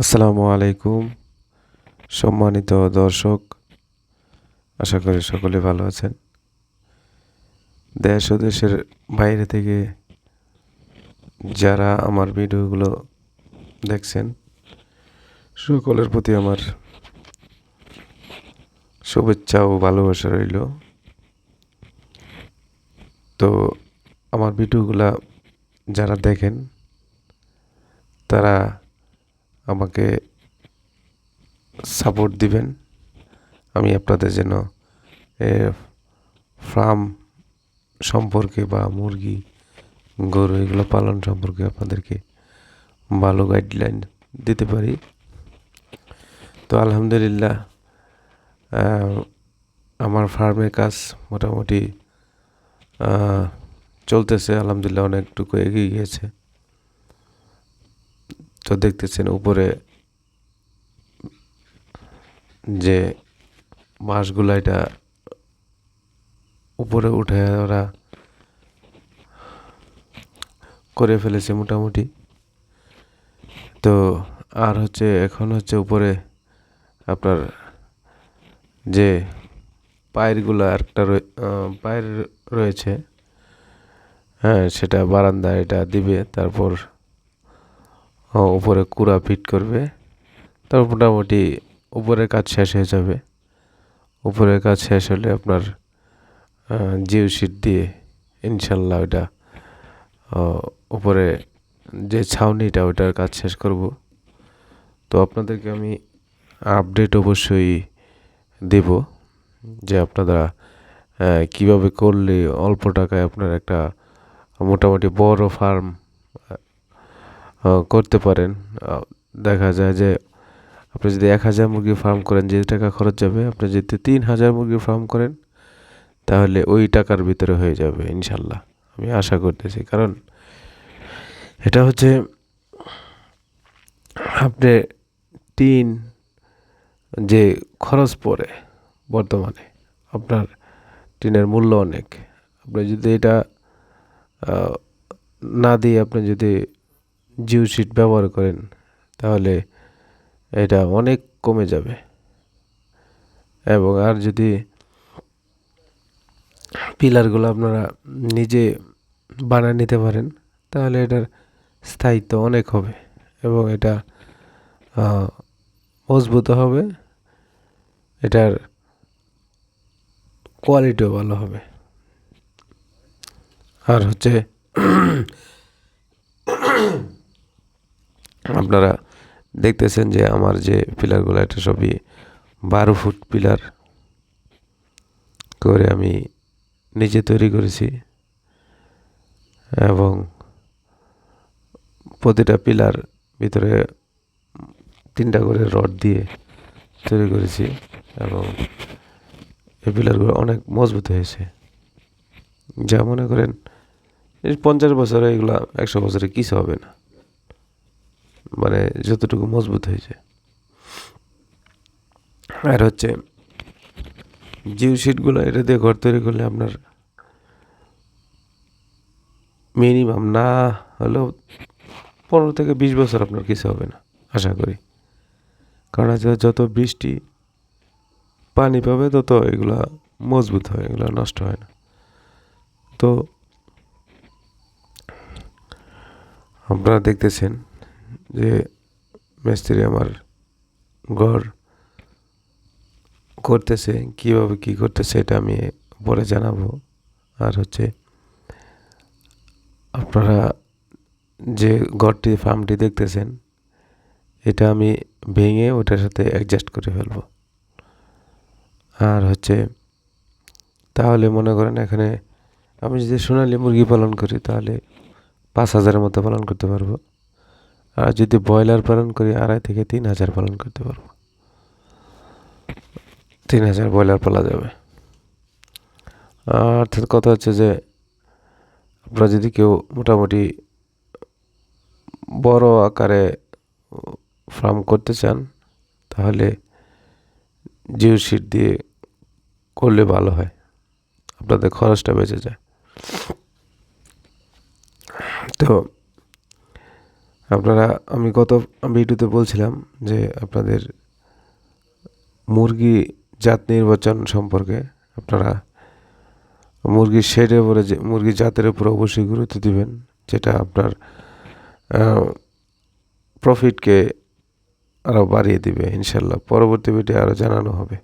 আসসালামু আলাইকুম, সম্মানিত দর্শক, আশা করি সকলে ভালো আছেন। দেশ ও দেশের বাইরে থেকে যারা আমার ভিডিওগুলো দেখছেন, সকলের প্রতি আমার শুভেচ্ছা ও ভালোবাসা রইল। তো আমার ভিডিওগুলা যারা দেখেন, তারা আমাকে সাপোর্ট দিবেন। আমি আপনাদের যেন ফার্ম সম্পর্কে বা মুরগি, গরু এগুলো পালন সম্পর্কে আপনাদেরকে ভালো গাইডলাইন দিতে পারি। তো আলহামদুলিল্লাহ আমার ফার্মের কাজ মোটামুটি চলতেছে। আলহামদুলিল্লাহ অনেকটুকু এগিয়ে গিয়েছে। তো দেখতেছেন উপরে যে বাঁশগুলো এটা উপরে উঠে ওরা করে ফেলেছে মোটামুটি। তো আর হচ্ছে এখন হচ্ছে উপরে আপনার যে পায়েরগুলো আহ, পায়ের রয়েছে হ্যাঁ সেটা বারান্দা এটা দিবে তারপর উপরে কুড়া ফিট করবে। তারপর মোটামুটি উপরের কাজ শেষ হয়ে যাবে। উপরের কাজ শেষ হলে আপনার জিও শিট দিয়ে ইনশাল্লাহ ওটা উপরে যে ছাউনিটা ওটার কাজ শেষ করব। তো আপনাদেরকে আমি আপডেট অবশ্যই দেব যে আপনারা কীভাবে করলে অল্প টাকায় আপনার একটা মোটামুটি বড় ফার্ম করতে পারেন। দেখা যায় যে আপনি যদি এক হাজার মুরগি ফার্ম করেন, যে টাকা খরচ যাবে আপনি যদি তিন হাজার মুরগি ফার্ম করেন, তাহলে ওই টাকার ভিতরে হয়ে যাবে ইনশাল্লাহ। আমি আশা করতেছি। কারণ এটা হচ্ছে আপনি টিন যে খরচ পড়ে বর্তমানে, আপনার টিনের মূল্য অনেক। আপনি যদি এটা না দিয়ে আপনি যদি জিও শিট ব্যবহার করেন, তাহলে এটা অনেক কমে যাবে। এবং আর যদি পিলারগুলো আপনারা নিজে বানিয়ে নিতে পারেন, তাহলে এটার স্থায়িত্ব অনেক হবে এবং এটা মজবুত হবে, এটার কোয়ালিটিও ভালো হবে। আর হচ্ছে আপনারা দেখতেছেন যে আমার যে পিলারগুলো এটা সবই বারো ফুট পিলার করে আমি নিজে তৈরি করেছি এবং প্রতিটা পিলার ভিতরে তিনটা করে রড দিয়ে তৈরি করেছি এবং এই পিলারগুলো অনেক মজবুত হয়েছে। যা মনে করেন পঞ্চাশ বছরে এগুলা, একশো বছরে কিছু হবে না। মানে যতটুকু মজবুত হয়েছে। আর হচ্ছে জিও শিটগুলো এটা দিয়ে ঘর তৈরি করলে আপনার মিনিমাম না হলেও পনেরো থেকে বিশ বছর আপনার কিছু হবে না, আশা করি। কারণ আজকে যত বৃষ্টি পানি পাবে, তত এগুলা মজবুত হয়, এগুলো নষ্ট হয় না। তো, আপনারা দেখতেছেন যে মিস্ত্রি আমার ঘর করতেছে, কীভাবে কী করতেছে এটা আমি পরে জানাব। আর হচ্ছে আপনারা যে ঘরটি, ফার্মটি দেখতেছেন, এটা আমি ভেঙে ওটার সাথে অ্যাডজাস্ট করে ফেলব। আর হচ্ছে তাহলে মনে করেন এখানে আমি যদি সোনালি মুরগি পালন করি, তাহলে পাঁচ হাজারের মতো পালন করতে পারব। আর যদি ব্রয়লার পালন করি, আড়াই থেকে তিন হাজার পালন করতে পারব। তিন হাজার ব্রয়লার পালা যাবে। অর্থাৎ কথা হচ্ছে যে, আপনারা যদি কেউ মোটামুটি বড় আকারে ফার্ম করতে চান, তাহলে জিও শিট দিয়ে করলে ভালো হয়। আপনাদের খরচটা বেঁচে যায়। তো আপনারা, আমি গত ভিডিওতে বলছিলাম যে আপনাদের মুরগি জাত নির্বাচন সম্পর্কে আপনারা মুরগির শেডের উপরে যে, মুরগির জাতের উপরে অবশ্যই গুরুত্ব দিবেন, যেটা আপনার প্রফিটকে আরও বাড়িয়ে দিবে, ইনশাল্লাহ। পরবর্তী ভিডিও আরও জানানো হবে।